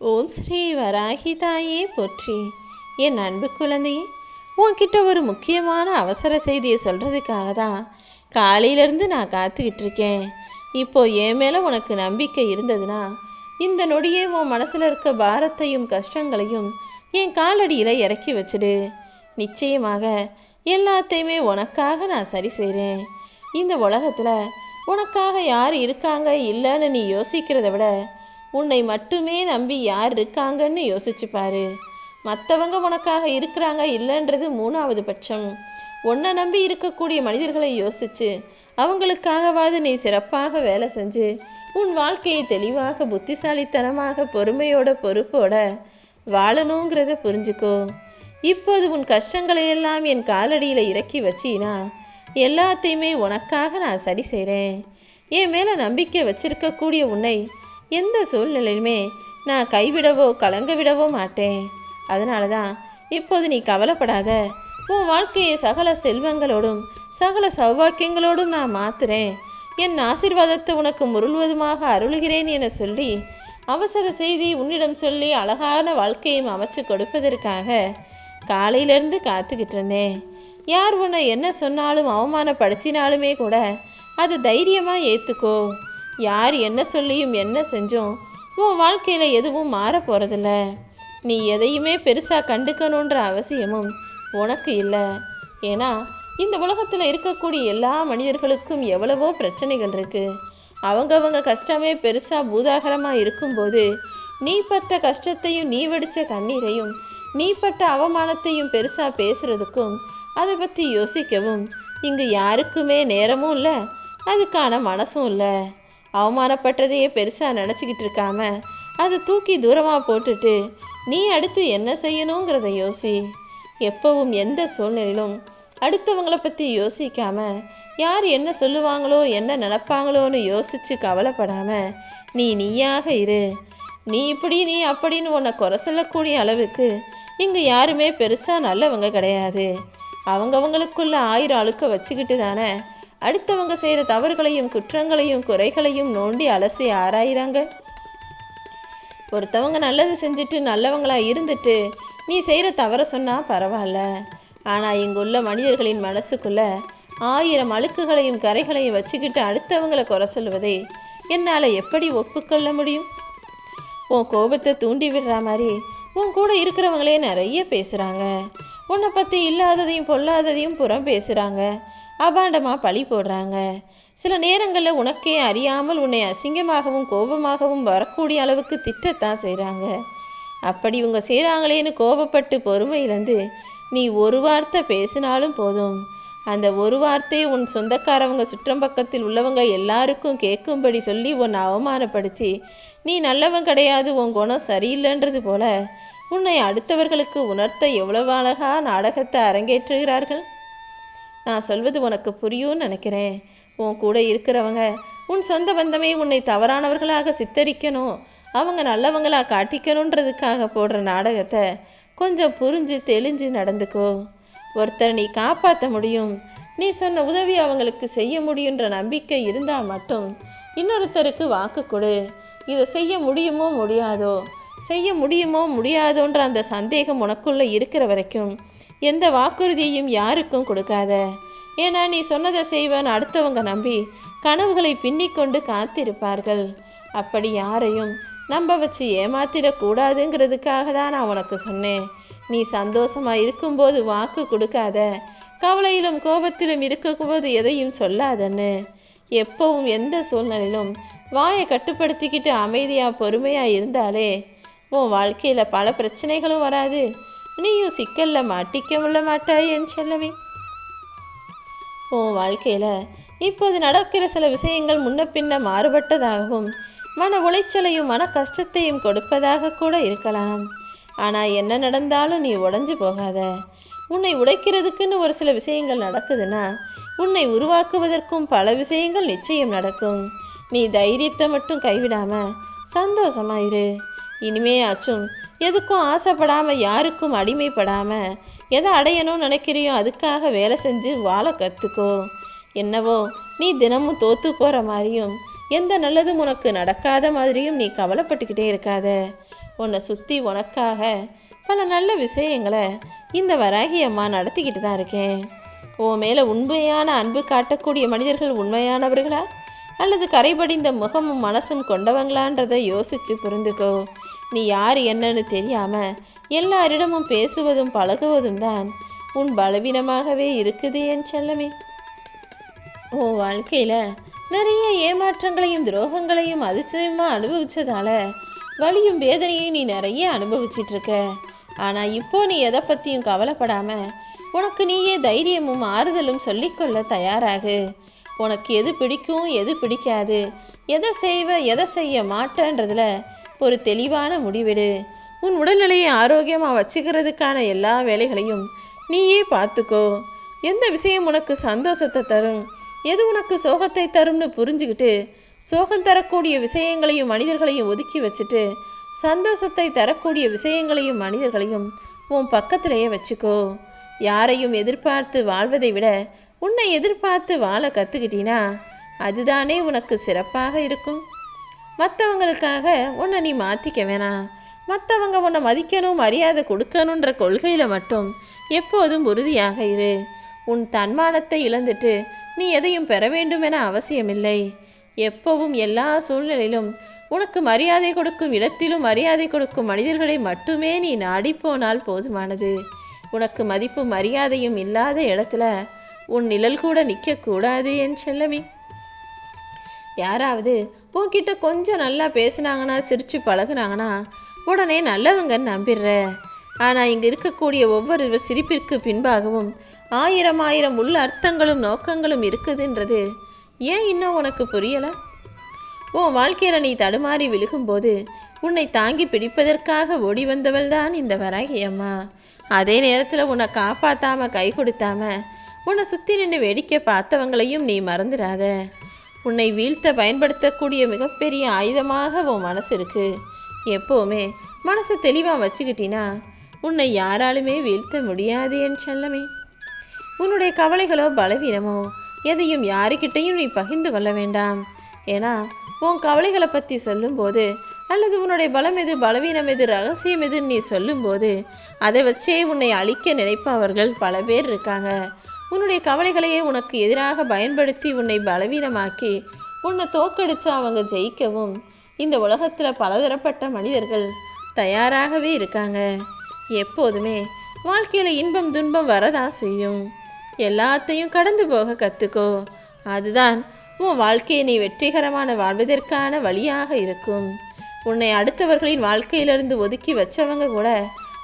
ஓம் ஸ்ரீ வராகி தாயே போற்றி. என் அன்பு குழந்தையே உன்கிட்ட ஒரு முக்கியமான அவசர செய்தியை சொல்கிறதுக்காக தான் காலையிலேருந்து நான் காத்துக்கிட்டு இருக்கேன் இப்போ என் மேலே உனக்கு நம்பிக்கை இருந்ததுன்னா இந்த நொடியே உன் மனசில் இருக்க பாரத்தையும் கஷ்டங்களையும் என் காலடியில் இறக்கி வச்சிடு. நிச்சயமாக எல்லாத்தையுமே உனக்காக நான் சரி செய்கிறேன் இந்த உலகத்தில் உனக்காக யார் இருக்காங்க இல்லைன்னு நீ யோசிக்கிறத விட உன்னை மட்டுமே நம்பி யார் இருக்காங்கன்னு யோசிச்சு பாரு மற்றவங்க உனக்காக இருக்கிறாங்க இல்லைன்றது மூணாவது பட்சம். உன்னை நம்பி இருக்கக்கூடிய மனிதர்களை யோசிச்சு அவங்களுக்காகவாது நீ சிறப்பாக வேலை செஞ்சு உன் வாழ்க்கையை தெளிவாக புத்திசாலித்தனமாக பொறுமையோட பொறுப்போட வாழணுங்கிறத புரிஞ்சுக்கோ. இப்போது உன் கஷ்டங்களை எல்லாம் என் காலடியில் இறக்கி வச்சினா எல்லாத்தையுமே உனக்காக நான் சரி செய்கிறேன் என் மேலே நம்பிக்கை வச்சிருக்கக்கூடிய உன்னை எந்த சூழ்நிலையிலுமே நான் கைவிடவோ கலங்க விடவோ மாட்டேன். அதனால தான் இப்போது நீ கவலைப்படாத. உன் வாழ்க்கையை சகல செல்வங்களோடும் சகல சௌபாக்கியங்களோடும் நான் மாத்துறேன். என் ஆசீர்வாதத்தை உனக்கு முருள்வதுமாக அருளுகிறேன் என சொல்லி அவசர செய்தி உன்னிடம் சொல்லி அழகான வாழ்க்கையும் அமைச்சு கொடுப்பதற்காக காலையிலேருந்து காத்துக்கிட்டு இருந்தேன். யார் உன்னை என்ன சொன்னாலும் அவமானப்படுத்தினாலுமே கூட அது தைரியமாக ஏற்றுக்கோ யார் என்ன சொல்லியும் என்ன செஞ்சும்? உன் வாழ்க்கையில் எதுவும் மாற போகிறதில்ல நீ எதையுமே பெருசாக கண்டுக்கணுன்ற அவசியமும் உனக்கு இல்லை. ஏன்னா இந்த உலகத்தில் இருக்கக்கூடிய எல்லா மனிதர்களுக்கும் எவ்வளவோ பிரச்சனைகள் இருக்குது அவங்கவங்க கஷ்டமே பெருசாக பூதாகரமாக இருக்கும்போது நீ பட்ட கஷ்டத்தையும் நீ வடித்த கண்ணீரையும் நீ பட்ட அவமானத்தையும் பெருசாக பேசுறதுக்கும் அதை பற்றி யோசிக்கவும் இங்கு யாருக்குமே நேரமும் இல்லை அதுக்கான மனசும் இல்லை. அவமானப்பட்டதையே பெருசாக நினச்சிக்கிட்டு இருக்காம அதை தூக்கி தூரமாக போட்டுட்டு நீ அடுத்து என்ன செய்யணுங்கிறத யோசி. எப்பவும் எந்த சூழ்நிலையிலும் அடுத்தவங்களை பற்றி யோசிக்காம யார் என்ன சொல்லுவாங்களோ என்ன நினப்பாங்களோன்னு யோசித்து கவலைப்படாம நீ நீயாக இரு. நீ இப்படி நீ அப்படின்னு உன்னை குறை சொல்லக்கூடிய அளவுக்கு இங்கே யாருமே பெருசாக நல்லவங்க கிடையாது. அவங்கவங்களுக்குள்ள ஆயிரம் அழுக்க வச்சுக்கிட்டு தானே அடுத்தவங்க செய்கிற தவறுகளையும் குற்றங்களையும் குறைகளையும் நோண்டி அலசி ஆராயிறாங்க. ஒருத்தவங்க நல்லது செஞ்சுட்டு நல்லவங்களா இருந்துட்டு நீ செய்கிற தவற சொன்னால் பரவாயில்ல. ஆனால் இங்குள்ள மனிதர்களின் மனசுக்குள்ள ஆயிரம் அழுக்குகளையும் கரைகளையும் வச்சுக்கிட்டு அடுத்தவங்களை குறை சொல்வதை என்னால் எப்படி ஒப்புக்கொள்ள முடியும்? உன் கோபத்தை தூண்டி விடுற மாதிரி உன் கூட இருக்கிறவங்களே நிறைய பேசுகிறாங்க உன்னை பற்றி இல்லாததையும் பொல்லாததையும் புறம் பேசுகிறாங்க அபாண்டமாக பழி போடுறாங்க. சில நேரங்களில் உனக்கே அறியாமல் உன்னை அசிங்கமாகவும் கோபமாகவும் வரக்கூடிய அளவுக்கு திட்டத்தான் செய்கிறாங்க அப்படி இவங்க செய்கிறாங்களேன்னு கோபப்பட்டு பொறுமையிலேருந்து நீ ஒரு வார்த்தை பேசினாலும் போதும். அந்த ஒரு வார்த்தையை உன் சொந்தக்காரவங்க சுற்றம் பக்கத்தில் உள்ளவங்க எல்லாருக்கும் கேட்கும்படி சொல்லி உன்னை அவமானப்படுத்தி நீ நல்லவன் கிடையாது உன் குணம் சரியில்லைன்றது போல உன்னை அடுத்தவர்களுக்கு உணர்த்த எவ்வளவு அழகா நாடகத்தை அரங்கேற்றுகிறார்கள்? நான் சொல்வது உனக்கு புரியும்னு நினைக்கிறேன். உன் கூட இருக்கிறவங்க உன் சொந்த பந்தமே உன்னை தவறானவர்களாக சித்தரிக்கணும். அவங்க நல்லவங்களா காட்டிக்கணுன்றதுக்காக போடுற நாடகத்தை கொஞ்சம் புரிஞ்சு தெளிஞ்சு நடந்துக்கோ. ஒருத்தர் நீ காப்பாற்ற முடியும். நீ சொன்ன உதவி அவங்களுக்கு செய்ய முடியுன்ற நம்பிக்கை இருந்தால் மட்டும் இன்னொருத்தருக்கு வாக்கு கொடு. இதை செய்ய முடியுமோ முடியாதோ? செய்ய முடியுமோ முடியாதோன்ற அந்த சந்தேகம் உனக்குள்ளே இருக்கிற வரைக்கும் எந்த வாக்குறுதியையும் யாருக்கும் கொடுக்காத. ஏன்னா நீ சொன்னதை செய்வன் அடுத்தவங்க நம்பி கனவுகளை பின்னிக்கொண்டு காத்திருப்பார்கள். அப்படி யாரையும் நம்ப வச்சு ஏமாத்திடக்கூடாதுங்கிறதுக்காக தான் நான் உனக்கு சொன்னேன். நீ சந்தோஷமா இருக்கும்போது வாக்கு கொடுக்காத. கவலையிலும் கோபத்திலும் இருக்கும்போது எதையும் சொல்லாதன்னு. எப்பவும் எந்த சூழ்நிலையிலும் வாயை கட்டுப்படுத்திக்கிட்டு அமைதியாக பொறுமையாக இருந்தாலே உன் வாழ்க்கையில் பல பிரச்சனைகளும் வராது. நீயும் சிக்கல்ல மாட்டிக்க முள்ள மாட்டாய் என் செல்லவே உன் வாழ்க்கையில இப்போது நடக்கிற சில விஷயங்கள் முன்ன பின்ன மாறுபட்டதாகவும் மன உளைச்சலையும் மன கஷ்டத்தையும் கொடுப்பதாக கூட இருக்கலாம். ஆனா என்ன நடந்தாலும் நீ உடஞ்சு போகாத. உன்னை உடைக்கிறதுக்குன்னு ஒரு சில விஷயங்கள் நடக்குதுன்னா உன்னை உருவாக்குவதற்கும் பல விஷயங்கள் நிச்சயம் நடக்கும். நீ தைரியத்தை மட்டும் கைவிடாம சந்தோஷமா இரு. இனிமே ஆச்சும் எதுக்கும் ஆசைப்படாமல் யாருக்கும் அடிமைப்படாமல் எதை அடையணும்னு நினைக்கிறியோ அதுக்காக வேலை செஞ்சு வாழ கற்றுக்கோ என்னவோ நீ தினமும் தோத்து போகிற மாதிரியும் எந்த நல்லதும் உனக்கு நடக்காத மாதிரியும் நீ கவலைப்பட்டுக்கிட்டே இருக்காத. உன்னை சுற்றி உனக்காக பல நல்ல விஷயங்களை இந்த வராகி அம்மா நடத்திக்கிட்டு தான் இருக்கேன். உன் மேலே உண்மையான அன்பு காட்டக்கூடிய மனிதர்கள் உண்மையானவர்களா? அல்லது கரைபடிந்த முகமும் மனசும் கொண்டவங்களான்றதை யோசிச்சு புரிந்துக்கோ. நீ யார் என்னன்னு தெரியாம எல்லாரிடமும் பேசுவதும் பழகுவதும் தான் உன் பலவீனமாகவே இருக்குது என் செல்லமே. உன் வாழ்க்கையில நிறைய ஏமாற்றங்களையும் துரோகங்களையும் அதிசயமா அனுபவிச்சதால வலியும் வேதனையும் நீ நிறைய அனுபவிச்சிட்டு இருக்க ஆனா இப்போ நீ எதை பத்தியும் கவலைப்படாம உனக்கு நீயே தைரியமும் ஆறுதலும் சொல்லிக்கொள்ள தயாராகு. உனக்கு எது பிடிக்கும் எது பிடிக்காது எதை செய்வ எதை செய்ய மாட்டேன்றதுல ஒரு தெளிவான முடிவெடு. உன் உடல்நிலையை ஆரோக்கியமாக வச்சுக்கிறதுக்கான எல்லா வேலைகளையும் நீயே பார்த்துக்கோ. எந்த விஷயம் உனக்கு சந்தோஷத்தை தரும்? எது உனக்கு சோகத்தை தரும்னு புரிஞ்சுக்கிட்டு சோகம் தரக்கூடிய விஷயங்களையும் மனிதர்களையும் ஒதுக்கி வச்சுட்டு சந்தோஷத்தை தரக்கூடிய விஷயங்களையும் மனிதர்களையும் உன் பக்கத்திலேயே வச்சுக்கோ. யாரையும் எதிர்பார்த்து வாழ்வதை விட உன்னை எதிர்பார்த்து வாழ கற்றுக்கிட்டீனா அதுதானே உனக்கு சிறப்பாக இருக்கும். மற்றவங்களுக்காக உன்னை நீ மாற்றிக்க வேணாம். மற்றவங்க உன்னை மதிக்கணும் மரியாதை கொடுக்கணுன்ற கொள்கையில் மட்டும் எப்போதும் உறுதியாக இரு. உன் தன்மானத்தை இழந்துட்டு நீ எதையும் பெற வேண்டும் என அவசியமில்லை. எப்பவும் எல்லா சூழ்நிலையிலும் உனக்கு மரியாதை கொடுக்கும் இடத்திலும் மரியாதை கொடுக்கும் மனிதர்களை மட்டுமே நீ நாடிப்போனால் போதுமானது. உனக்கு மதிப்பு மரியாதையும் இல்லாத இடத்துல உன் நிழல் கூட நிற்கக்கூடாது என் செல்லமி. யாராவது உன்கிட்ட கொஞ்சம் நல்லா பேசுனாங்கன்னா சிரிச்சு பழகுனாங்கன்னா உடனே நல்லவங்கன்னு நம்பிடுற. ஆனால் இங்கே இருக்கக்கூடிய ஒவ்வொரு சிரிப்பிற்கு பின்பாகவும் ஆயிரம் ஆயிரம் உள்ள அர்த்தங்களும் நோக்கங்களும் இருக்குதுன்றது ஏன் இன்னும் உனக்கு புரியலை? உன் வாழ்க்கையில் நீ தடுமாறி விழுகும்போது உன்னை தாங்கி பிடிப்பதற்காக ஓடி வந்தவள் தான் இந்த வராகி அம்மா. அதே நேரத்தில் உன்னை காப்பாற்றாம கை கொடுத்தாம உன்னை சுற்றி நின்று வேடிக்கை பார்த்தவங்களையும் நீ மறந்துடாத. உன்னை வீழ்த்த பயன்படுத்தக்கூடிய மிகப்பெரிய ஆயுதமாக உன் மனசு இருக்கு எப்போவுமே மனசை தெளிவாக வச்சுக்கிட்டினா உன்னை யாராலுமே வீழ்த்த முடியாது என் செல்லமே. உன்னுடைய கவலைகளோ பலவீனமோ எதையும் யாருக்கிட்டையும் நீ பகிர்ந்து கொள்ள வேண்டாம். ஏன்னா உன் கவலைகளை பற்றி சொல்லும்போது அல்லது உன்னுடைய பலம் எது பலவீனம் எது ரகசியம் எதுன்னு நீ சொல்லும்போது அதை வச்சே உன்னை அழிக்க நினைப்பவர்கள் பல பேர் இருக்காங்க. உன்னுடைய கவலைகளையே உனக்கு எதிராக பயன்படுத்தி உன்னை பலவீனமாக்கி உன்னை தோக்கடிச்சு அவங்க ஜெயிக்கவும் இந்த உலகத்தில் பலதரப்பட்ட மனிதர்கள் தயாராகவே இருக்காங்க. எப்போதுமே வாழ்க்கையில் இன்பம் துன்பம் வரதான் செய்யும். எல்லாத்தையும் கடந்து போக கற்றுக்கோ அதுதான் உன் வாழ்க்கையை நீ வெற்றிகரமான வாழ்வதற்கான வழியாக இருக்கும். உன்னை அடுத்தவர்களின் வாழ்க்கையிலிருந்து ஒதுக்கி வச்சவங்க கூட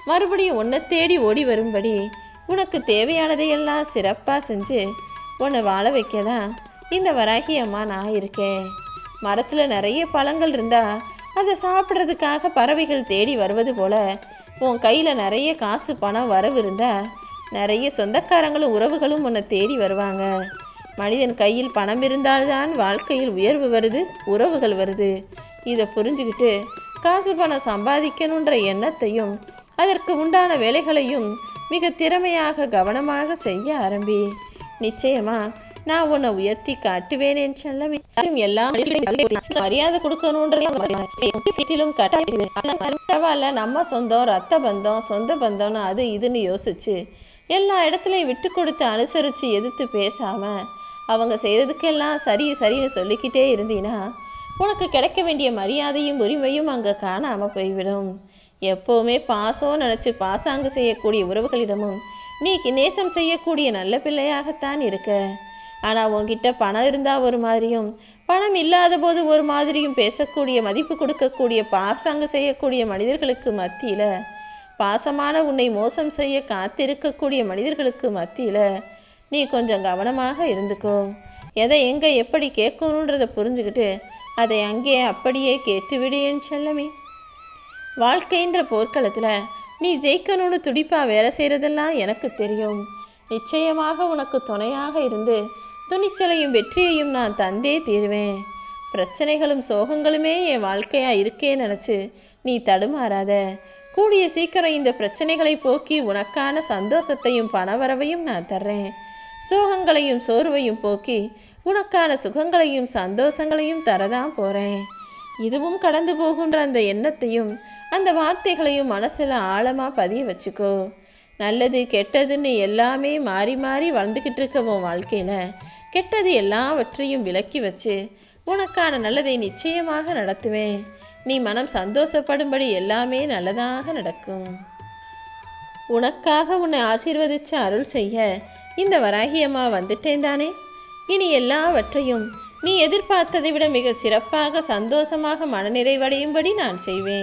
மறுபடியும் உன்னை தேடி ஓடி வரும்படி உனக்கு தேவையானதையெல்லாம் சிறப்பாக செஞ்சு உன்னை வாழ வைக்க தான் இந்த வராகி அம்மா நான் இருக்கேன். மரத்தில் நிறைய பழங்கள் இருந்தா அதை சாப்பிட்றதுக்காக பறவைகள் தேடி வருவது போல உன் கையில் நிறைய காசு பணம் வரவு இருந்தா நிறைய சொந்தக்காரங்களும் உறவுகளும் உன்னை தேடி வருவாங்க. மனிதன் கையில் பணம் இருந்தால்தான் வாழ்க்கையில் உயர்வு வருது உறவுகள் வருது. இதை புரிஞ்சுக்கிட்டு காசு பணம் சம்பாதிக்கணுன்ற எண்ணத்தையும் அதற்கு உண்டான வேலைகளையும் மிக திறமையாக கவனமாக செய்ய ஆரம்பி. நிச்சயமா நான் உன்னை உயர்த்தி காட்டுவேன் என் செல்லவி எல்லாம் மரியாதை கொடுக்கணுன்றதிலும் பரவாயில்ல நம்ம சொந்தம் ரத்த பந்தம் சொந்த பந்தம்னு அது இதுன்னு யோசிச்சு எல்லா இடத்துலையும் விட்டு கொடுத்து அனுசரித்து எதிர்த்து பேசாம அவங்க செய்யறதுக்கெல்லாம் சரி சரின்னு சொல்லிக்கிட்டே இருந்தீன்னா உனக்கு கிடைக்க வேண்டிய மரியாதையும் உரிமையும் அங்கே காணாமல் போய்விடும். எப்போவுமே பாசம் நினச்சி பாசாங்கு செய்யக்கூடிய உறவுகளிடமும் நீ நேசம் செய்யக்கூடிய நல்ல பிள்ளையாகத்தான் இருக்க. ஆனால் உங்ககிட்ட பணம் இருந்தால் ஒரு மாதிரியும் பணம் இல்லாத போது ஒரு மாதிரியும் பேசக்கூடிய மதிப்பு கொடுக்கக்கூடிய பாசாங்கு செய்யக்கூடிய மனிதர்களுக்கு மத்தியில் பாசமான உன்னை மோசம் செய்ய காத்திருக்கக்கூடிய மனிதர்களுக்கு மத்தியில் நீ கொஞ்சம் கவனமாக இருந்துக்கோ. எதை எங்கே எப்படி கேட்கணுன்றதை புரிஞ்சுக்கிட்டு அதை அங்கே அப்படியே கேட்டுவிடு என் செல்லமே. வாழ்க்கைன்ற போர்க்களத்தில் நீ ஜெயிக்கணும்னு துடிப்பாக வேலை செய்கிறதெல்லாம் எனக்கு தெரியும். நிச்சயமாக உனக்கு துணையாக இருந்து துணிச்சலையும் வெற்றியையும் நான் தந்தே தீருவேன். பிரச்சனைகளும் சோகங்களுமே என் வாழ்க்கையாக இருக்கே நினச்சி நீ தடுமாறாத. கூடிய சீக்கிரம் இந்த பிரச்சனைகளை போக்கி உனக்கான சந்தோஷத்தையும் பணவரவையும் நான் தர்றேன். சோகங்களையும் சோர்வையும் போக்கி உனக்கான சுகங்களையும் சந்தோஷங்களையும் தரதான் போகிறேன் இதுவும் கடந்து போகின்ற அந்த எண்ணத்தையும் அந்த வார்த்தைகளையும் மனசில் ஆழமாக பதிய வச்சுக்கோ. நல்லது கெட்டதுன்னு எல்லாமே மாறி மாறி வளர்ந்துக்கிட்டு இருக்க உன் கெட்டது எல்லாவற்றையும் விலக்கி வச்சு உனக்கான நல்லதை நிச்சயமாக நடத்துவேன். நீ மனம் சந்தோஷப்படும்படி எல்லாமே நல்லதாக நடக்கும். உனக்காக உன்னை ஆசீர்வதிச்சு அருள் செய்ய இந்த வராகியம்மா வந்துட்டேன் தானே? இனி எல்லாவற்றையும் நீ எதிர்பார்த்ததை விட மிக சிறப்பாக சந்தோஷமாக மனநிறைவடையும்படி நான் செய்வேன்.